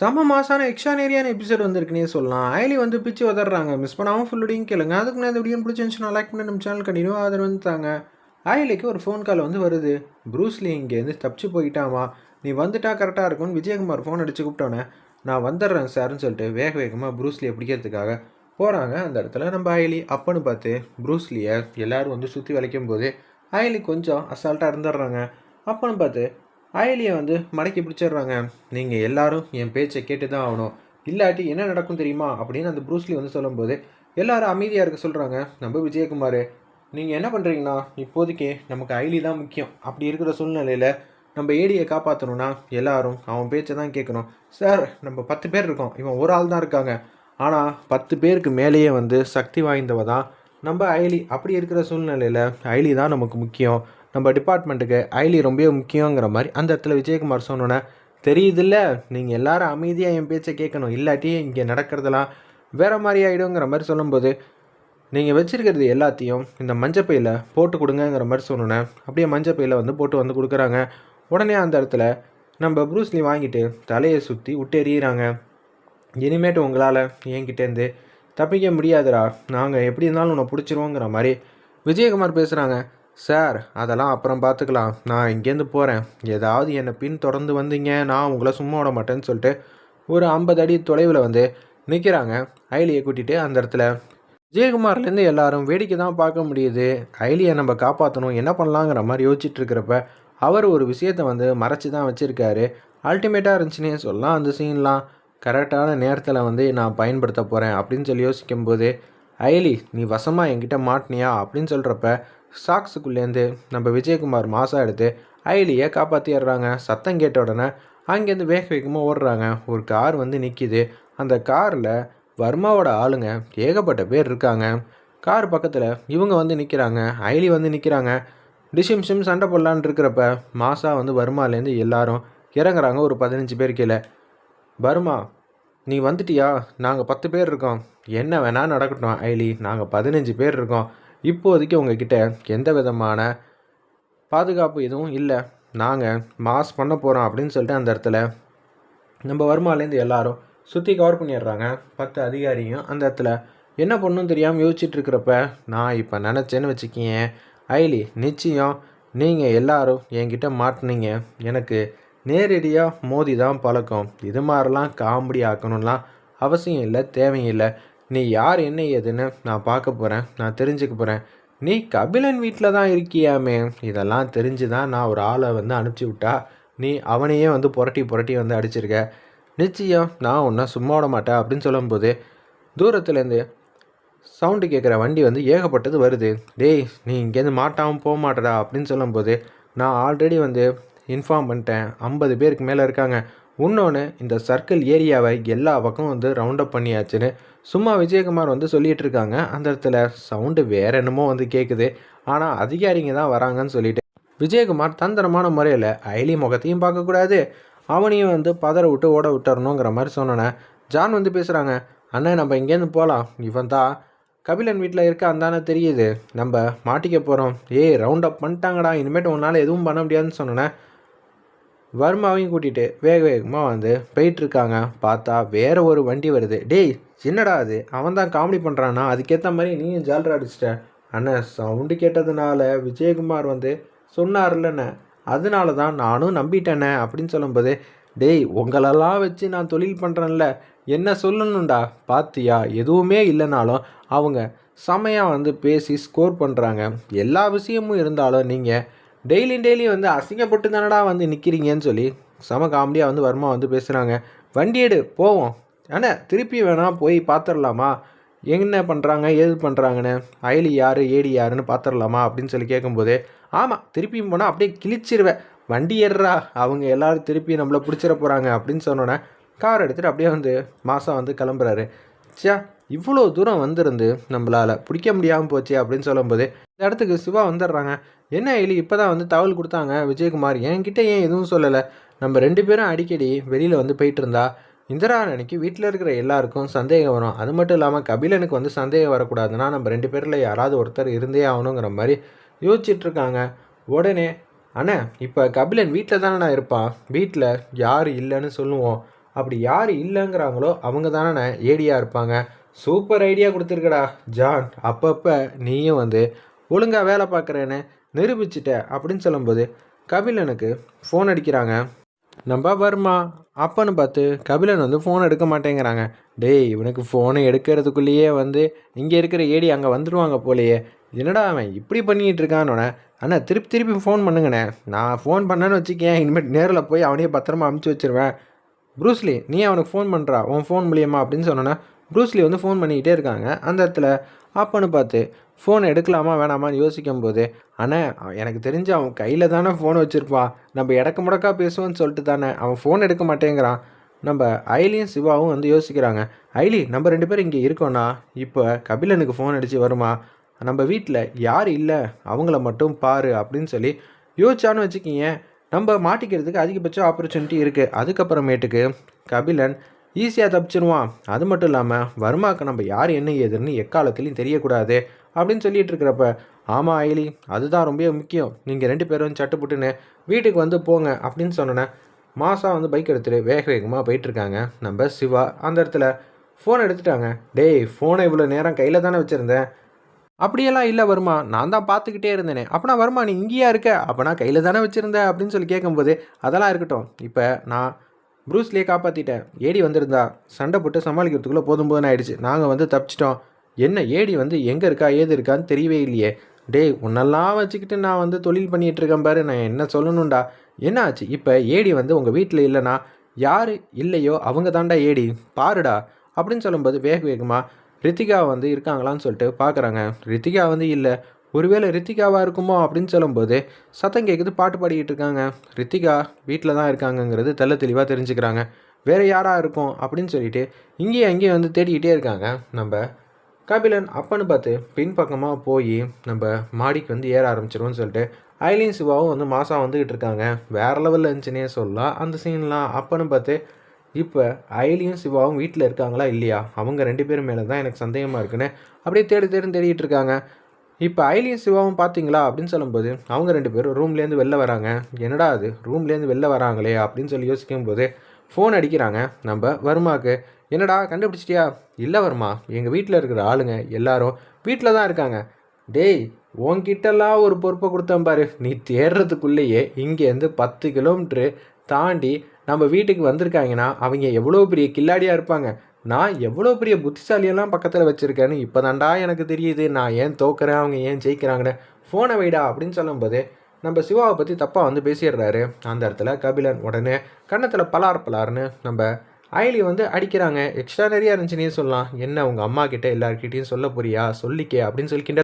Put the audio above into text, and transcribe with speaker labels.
Speaker 1: செம மாசான எக்ஸ்ட்ரானேரியான எபிசோட் வந்திருக்குனே சொல்லலாம். ஐலி வந்து பிச்சு உதறாங்க மிஸ் பண்ணாமல் ஃபுல்லோடையும் கேளுங்க. அதுக்கு நான் இந்த வீடியோ பிடிச்சிருந்துச்சுன்னா லைக் பண்ணி. நம்ம சேனல் கண்டினியூ ஆதரவு வந்து தாங்க ஒரு ஃபோன் கால் வந்து வருது. ப்ரூஸ்லி இங்கேருந்து தப்பிச்சு போயிட்டாமா? நீ வந்துட்டா கரெக்டாக இருக்கும்னு விஜயகுமார் ஃபோன் அடிச்சு கூப்பிட்டோன்னே நான் வந்துடுறேன் சார்னு சொல்லிட்டு வேக வேகமாக ப்ரூஸ்லியை பிடிக்கிறதுக்காக போகிறாங்க அந்த இடத்துல நம்ம அயலி அப்பன்னு பார்த்து ப்ரூஸ்லியை எல்லோரும் வந்து சுற்றி வளைக்கும் போது அயலி கொஞ்சம் அசால்ட்டாக இருந்துடுறாங்க. அப்பன்னு பார்த்து அயலியை வந்து மடக்கி பிடிச்சிடுறாங்க. நீங்கள் எல்லாரும் என் பேச்சை கேட்டு தான் ஆகணும். இல்லாட்டி என்ன நடக்கும் தெரியுமா? அப்படின்னு அந்த ப்ரூஸ்லி வந்து சொல்லும்போது எல்லாரும் அமைதியாக இருக்க சொல்கிறாங்க நம்ம விஜயகுமார் நீங்கள் என்ன பண்ணுறீங்கன்னா இப்போதைக்கு நமக்கு அயலி தான் முக்கியம். அப்படி இருக்கிற சூழ்நிலையில் நம்ம ஏடியை காப்பாற்றணும்னா எல்லாரும் அவன் பேச்சை தான் கேட்கணும். சார் நம்ம பத்து பேர் இருக்கோம். இவன் ஒரு ஆள் தான் இருக்காங்க. ஆனால் பத்து பேருக்கு மேலேயே வந்து சக்தி வாய்ந்தவ தான் நம்ம அயலி அப்படி இருக்கிற சூழ்நிலையில் அயலி தான் நமக்கு முக்கியம். நம்ம டிபார்ட்மெண்ட்டுக்கு ஐலி ரொம்ப முக்கியங்கிற மாதிரி அந்த இடத்துல விஜயகுமார் சொன்னோன்னே தெரியுதுல்ல நீங்கள் எல்லாரும் அமைதியாக என் பேச்சை கேட்கணும். இல்லாட்டி இங்கே நடக்கிறதெல்லாம் வேறு மாதிரி ஆகிடுங்கிற மாதிரி சொல்லும்போது நீங்கள் வச்சுருக்கிறது எல்லாத்தையும் இந்த மஞ்சப்பையில் போட்டு கொடுங்கங்கிற மாதிரி சொன்னோன்னே அப்படியே மஞ்சப்பையில் வந்து போட்டு வந்து கொடுக்குறாங்க. உடனே அந்த இடத்துல நம்ம ப்ரூஸ்லி வாங்கிட்டு தலையை சுற்றி விட்டு எறிகிறாங்க இனிமேட்டு உங்களால் என்கிட்டேருந்து தப்பிக்க முடியாதுடா. நாங்கள் எப்படி இருந்தாலும் உன்னை பிடிச்சிருவோங்கிற மாதிரி விஜயகுமார் பேசுகிறாங்க சார் அதெல்லாம் அப்புறம் பார்த்துக்கலாம். நான் இங்கேருந்து போகிறேன் ஏதாவது என்னை பின் தொடர்ந்து வந்தீங்க நான் உங்களை சும்மா விட மாட்டேன்னு சொல்லிட்டு ஒரு ஐம்பது அடி தொலைவில் வந்து நிற்கிறாங்க ஐலியை கூட்டிகிட்டு அந்த இடத்துல. ஜெயக்குமார்லேருந்து எல்லாரும் வேடிக்கை தான் பார்க்க முடியுது. ஐலியை நம்ம காப்பாற்றணும் என்ன பண்ணலாங்கிற மாதிரி யோசிச்சுட்டு இருக்கிறப்ப அவர் ஒரு விஷயத்தை வந்து மறைச்சி தான் வச்சுருக்காரு. அல்டிமேட்டாக இருந்துச்சுன்னே சொல்லலாம் அந்த சீன்லாம். கரெக்டான நேரத்தில் வந்து நான் பயன்படுத்த போகிறேன் அப்படின்னு சொல்லி யோசிக்கும்போது ஐலி நீ வசமாக என்கிட்ட மாட்டினியா? அப்படின்னு சொல்கிறப்ப சாக்ஸுக்குள்ளேருந்து நம்ம விஜயகுமார் மாசா எடுத்து ஐலியை காப்பாற்றிடுறாங்க சத்தம் கேட்ட உடனே அங்கேருந்து வேக வேகமாக ஓடுறாங்க. ஒரு கார் வந்து நிற்கிது அந்த காரில் வர்மாவோட ஆளுங்க ஏகப்பட்ட பேர் இருக்காங்க. கார் பக்கத்தில் இவங்க வந்து நிற்கிறாங்க ஐலி வந்து நிற்கிறாங்க டிஷிம் ஷிம் சண்டை போடலான் இருக்கிறப்ப மாசா வந்து வர்மாலேருந்து எல்லாரும் இறங்குறாங்க ஒரு பதினஞ்சு பேர் கீழே. வர்மா நீ வந்துட்டியா? நாங்கள் பத்து பேர் இருக்கோம். என்ன வேணால் நடக்கட்டும் ஐலி நாங்கள் பதினஞ்சு பேர் இருக்கோம். இப்போதைக்கு உங்ககிட்ட எந்த விதமான பாதுகாப்பு எதுவும் இல்லை. நாங்கள் மாஸ் பண்ண போகிறோம் அப்படின்னு சொல்லிட்டு அந்த இடத்துல நம்ம வருமாலேருந்து எல்லாரும் சுற்றி கவர் பண்ணிடுறாங்க. பத்து அதிகாரியும் அந்த இடத்துல என்ன பண்ணும் தெரியாமல் யோசிச்சுட்டு இருக்கிறப்ப நான் இப்போ நினச்சேன்னு வச்சுக்கிங்க ஐலி நிச்சயம் நீங்கள் எல்லாரும் என்கிட்ட மாட்டினீங்க. எனக்கு நேரடியாக மோதி தான் பழக்கம். இது மாதிரிலாம் காமெடி ஆக்கணும்லாம் அவசியம் இல்லை தேவையில்லை நீ யார் என்ன ஏதுன்னு நான் பார்க்க போகிறேன் நான் தெரிஞ்சுக்க போகிறேன் நீ கபிலன் வீட்டில் தான் இருக்கியாமே? இதெல்லாம் தெரிஞ்சு தான் நான் ஒரு ஆளை வந்து அனுப்பிச்சி விட்டா நீ அவனையே வந்து புரட்டி புரட்டி வந்து அடிச்சிருக்க. நிச்சயம் நான் உன்னை சும்மா விட மாட்டேன் அப்படின்னு சொல்லும்போது தூரத்துலேருந்து சவுண்டு கேட்குற வண்டி வந்து ஏகப்பட்டது வருது. டேய் நீ இங்கேருந்து மாட்டாமல் போக மாட்டடா அப்படின்னு சொல்லும்போது நான் ஆல்ரெடி வந்து இன்ஃபார்ம் பண்ணிட்டேன். ஐம்பது பேருக்கு மேலே இருக்காங்க. இன்னொன்று இந்த சர்க்கிள் ஏரியாவை எல்லா பக்கம் வந்து ரவுண்ட் அப் பண்ணியாச்சுன்னு சும்மா விஜயகுமார் வந்து சொல்லிகிட்டு இருக்காங்க. அந்த இடத்துல சவுண்டு வேற என்னமோ வந்து கேட்குது ஆனால் அதிகாரிங்க தான் வராங்கன்னு சொல்லிட்டு விஜயகுமார் தந்திரமான முறையில் ஐலி முகத்தையும் பார்க்கக்கூடாது அவனையும் வந்து பதற விட்டு ஓட விட்டுறணுங்கிற மாதிரி சொன்னோன்னே ஜான் வந்து பேசுகிறாங்க அண்ணன் நம்ம இங்கேருந்து போகலாம் இவன் தான் கபிலன் வீட்டில் இருக்க அந்தானே தெரியுது. நம்ம மாட்டிக்க போகிறோம் ஏய் ரவுண்ட் அப் பண்ணிட்டாங்கடா. இனிமேட்டு உன்னால் எதுவும் பண்ண முடியாதுன்னு சொன்னோன்னே வர்மாவையும் கூட்டிகிட்டு வேக வேகமாக வந்து போயிட்டுருக்காங்க. பார்த்தா வேறு ஒரு வண்டி வருது. டேய் என்னடா அது? அவன் தான் காமெடி பண்ணுறான்னா அதுக்கேற்ற மாதிரி நீயும் ஜாலரா அடிச்சிட்ட. அண்ணன் சவுண்டு கேட்டதுனால விஜயகுமார் வந்து சொன்னார்லண்ணே. அதனால தான் நானும் நம்பிட்டேனே அப்படின்னு சொல்லும்போது டேய் உங்களெல்லாம் வச்சு நான் தொழில் பண்ணுறேன்ல என்ன சொல்லணும்டா? பாத்தியா? எதுவுமே இல்லைனாலும் அவங்க செமையாக வந்து பேசி ஸ்கோர் பண்ணுறாங்க எல்லா விஷயமும் இருந்தாலும் நீங்கள் டெய்லி டெய்லி வந்து அசிங்கப்பட்டு தானடா வந்து நிற்கிறீங்கன்னு சொல்லி செம காமெடியாக வந்து வர்மா வந்து பேசுகிறாங்க வண்டி எடு போவோம். ஆனால் திருப்பி வேணால் போய் பார்த்துடலாமா என்ன பண்ணுறாங்க ஏது பண்ணுறாங்கன்னு அயலி யார் ஏடி யாருன்னு பார்த்துடலாமா அப்படின்னு சொல்லி கேட்கும்போது ஆமாம் திருப்பியும் போனால் அப்படியே கிழிச்சிருவேன் வண்டி ஏறுறா அவங்க எல்லோரும் திருப்பி நம்மளை பிடிச்சிட போகிறாங்க அப்படின்னு சொன்னோன்னே கார் எடுத்துகிட்டு அப்படியே வந்து மாதம் வந்து கிளம்புறாரு. சே இவ்வளோ தூரம் வந்திருந்து நம்மளால் பிடிக்க முடியாமல் போச்சு அப்படின்னு சொல்லும்போது இந்த இடத்துக்கு சிவா வந்துடுறாங்க. என்ன எலி இப்போ தான் வந்து தகவல் கொடுத்தாங்க விஜயகுமார்? என்கிட்ட ஏன் எதுவும் சொல்லலை? நம்ம ரெண்டு பேரும் அடிக்கடி வெளியில் வந்து போயிட்டு இருந்தா இந்திரா அன்னைக்கு வீட்டில் இருக்கிற எல்லாருக்கும் சந்தேகம் வரும். அது மட்டும் இல்லாமல் கபிலனுக்கு வந்து சந்தேகம் வரக்கூடாதுன்னா நம்ம ரெண்டு பேரில் யாராவது ஒருத்தர் இருந்தே ஆகணுங்கிற மாதிரி யோசிச்சிட்ருக்காங்க உடனே அண்ணே இப்போ கபிலன் வீட்டில் தானே நான் இருப்பான்? வீட்டில் யார் இல்லைன்னு சொல்லுவோம். அப்படி யார் இல்லைங்கிறாங்களோ அவங்க தானே ஏடியாக இருப்பாங்க. Super idea கொடுத்துருக்கடா. ஜான் அப்பப்போ நீயும் வந்து ஒழுங்காக வேலை பார்க்குறேன்னு நிரூபிச்சிட்ட அப்படின்னு சொல்லும்போது கபிலனுக்கு ஃபோன் அடிக்கிறாங்க. நம்ம வர்மா? அப்பன்னு பார்த்து கபிலன் வந்து ஃபோன் எடுக்க மாட்டேங்கிறாங்க. டேய் இவனுக்கு ஃபோனை எடுக்கிறதுக்குள்ளேயே வந்து இங்கே இருக்கிற ஏடி அங்கே வந்துடுவாங்க போலையே. என்னடா அவன் இப்படி பண்ணிகிட்டு இருக்கானோட அண்ணா திருப்பி திருப்பி ஃபோன் பண்ணுங்கண்ணே. நான் ஃபோன் பண்ணேன்னு வச்சுக்கேன் இனிமேல் நேரில் போய் அவனையே பத்திரமா அமுச்சு வச்சிருவேன். ப்ரூஸ்லி நீ அவனுக்கு ஃபோன் பண்ணுறா உன் ஃபோன் மூலியமா அப்படின்னு சொன்னோன்னே ப்ரூஸ்லி வந்து ஃபோன் பண்ணிக்கிட்டே இருக்காங்க. அந்த இடத்துல அப்பன்னு பார்த்து ஃபோன் எடுக்கலாமா வேணாமான்னு யோசிக்கும் போது ஆனால் அவன் எனக்கு தெரிஞ்சு அவன் கையில் தானே ஃபோன் வச்சுருப்பான் நம்ம இடக்கு முடக்கா பேசுவோன்னு சொல்லிட்டு தானே அவன் ஃபோன் எடுக்க மாட்டேங்கிறான். நம்ம ஐலியும் சிவாவும் வந்து யோசிக்கிறாங்க. ஐலி நம்ம ரெண்டு பேரும் இங்கே இருக்கோண்ணா இப்போ கபிலனுக்கு ஃபோன் அடித்து வருமா? நம்ம வீட்டில் யார் இல்லை? அவங்கள மட்டும் பாரு அப்படின்னு சொல்லி யோசிச்சான்னு வச்சுக்கிங்க. நம்ம மாட்டிக்கிறதுக்கு அதிகபட்ச ஆப்பர்ச்சுனிட்டி இருக்குது அதுக்கப்புறமேட்டுக்கு கபிலன் ஈஸியாக தப்பிச்சிருவான். அது மட்டும் இல்லாமல் வர்மாவுக்கு நம்ம யார் என்ன ஏதுன்னு எக்காலத்துலேயும் தெரியக்கூடாது அப்படின்னு சொல்லிட்டு இருக்கிறப்ப ஆமாம் ஐலி அதுதான் ரொம்ப முக்கியம். நீங்கள் ரெண்டு பேரும் சட்டுப்புட்டுன்னு வீட்டுக்கு வந்து போங்க அப்படின்னு சொன்னோன்னே மாதம் வந்து பைக் எடுத்துகிட்டு வேக வேகமாக போயிட்டுருக்காங்க. நம்ம சிவா அந்த இடத்துல ஃபோன் எடுத்துட்டாங்க. டேய் ஃபோனை இவ்வளோ நேரம் கையில் தானே வச்சுருந்தேன்? அப்படியெல்லாம் இல்லை வருமா நான் தான் பார்த்துக்கிட்டே இருந்தேனே. அப்போனா வருமா நீ இங்கேயா இருக்க? அப்போனா கையில் தானே வச்சுருந்தேன் அப்படின்னு சொல்லி கேட்கும்போது அதெல்லாம் இருக்கட்டும். இப்போ நான் ப்ரூஸ்லேயே காப்பாற்றிட்டேன் ஏடி வந்திருந்தா? சண்டை போட்டு சமாளிக்கிறதுக்குள்ளே போதும் போதுன்னு ஆயிடுச்சு. நாங்கள் வந்து தப்பிச்சிட்டோம். என்ன ஏடி வந்து எங்கே இருக்கா ஏது இருக்கான்னு தெரியவே இல்லையே. டேய் உன்னெல்லாம் வச்சுக்கிட்டு நான் வந்து தொழில் பண்ணிகிட்டு இருக்கேன் பாரு. நான் என்ன சொல்லணும்டா? என்ன ஆச்சு? இப்போ ஏடி வந்து உங்கள் வீட்டில் இல்லைனா? யார் இல்லையோ அவங்க தாண்டா ஏடி. பாருடா. அப்படின்னு சொல்லும்போது வேக வேகமாக ரித்திகா வந்து இருக்காங்களான்னு சொல்லிட்டு பார்க்குறாங்க ரித்திகா வந்து இல்லை. ஒருவேளை ரித்திகாவாக இருக்குமோ அப்படின்னு சொல்லும்போது சத்தம் கேட்குது பாட்டு பாடிக்கிட்டு இருக்காங்க. ரித்திகா வீட்டில் தான் இருக்காங்கங்கிறது தெல்ல தெளிவாக தெரிஞ்சுக்கிறாங்க. வேறு யாராக இருக்கும் அப்படின்னு சொல்லிட்டு இங்கேயும் அங்கேயும் வந்து தேடிக்கிட்டே இருக்காங்க. நம்ம கபிலன் அப்பன்னு பார்த்து பின்பக்கமாக போய் நம்ம மாடிக்கு வந்து ஏற ஆரம்பிச்சிருவோம்னு சொல்லிட்டு ஐலின் சிவாவும் வந்து மாதம் வந்துக்கிட்டு இருக்காங்க. வேறு லெவலில் இருந்துச்சுனே சொல்லலாம். அந்த சீன்லாம் அப்பன்னு பார்த்து இப்போ ஐலியும் சிவாவும் வீட்டில் இருக்காங்களா இல்லையா? அவங்க ரெண்டு பேரும் மேலே தான் எனக்கு சந்தேகமாக இருக்குன்னு அப்படியே தேடி தேடி தேடிட்டு இருக்காங்க. இப்போ ஐலியும் சிவாவும் பார்த்தீங்களா அப்படின்னு சொல்லும்போது அவங்க ரெண்டு பேரும் ரூம்லேருந்து வெளில வராங்க. என்னடா அது? ரூம்லேருந்து வெளில வராங்களே அப்படின்னு சொல்லி யோசிக்கும் போது ஃபோன் அடிக்கிறாங்க. நம்ம வருமாக்கு என்னடா கண்டுபிடிச்சிட்டியா? இல்லை வருமா எங்கள் வீட்டில் இருக்கிற ஆளுங்க எல்லாரும் வீட்டில் தான் இருக்காங்க. டேய் உன்கிட்டலாம் ஒரு பொறுப்பை கொடுத்தேன் பாரு. நீ தேடுறதுக்குள்ளேயே இங்கேருந்து பத்து கிலோமீட்ரு தாண்டி நம்ம வீட்டுக்கு வந்திருக்காங்கன்னா அவங்க எவ்வளோ பெரிய கில்லாடியாக இருப்பாங்க. நான் எவ்வளோ பெரிய புத்திசாலியெல்லாம் பக்கத்தில் வச்சுருக்கேன்னு இப்போ தாண்டா எனக்கு தெரியுது. நான் ஏன் தோக்குறேன்? அவங்க ஏன் ஜெயிக்கிறாங்கன்னு. ஃபோனை வைடா அப்படின்னு சொல்லும்போது நம்ம சிவாவை பற்றி தப்பாக வந்து பேசிடுறாரு. அந்த இடத்துல கபிலன் உடனே கன்னத்தில் பலார் பலார்னு நம்ம ஐலி வந்து அடிக்கிறாங்க. எக்ஸ்ட்ரா நிறையா இருந்துச்சுன்னே சொல்லலாம். என்ன உங்கள் அம்மா கிட்ட எல்லார்கிட்டையும் சொல்ல போறியா? சொல்லிக்கே அப்படின்னு சொல்லிக்கிட்டு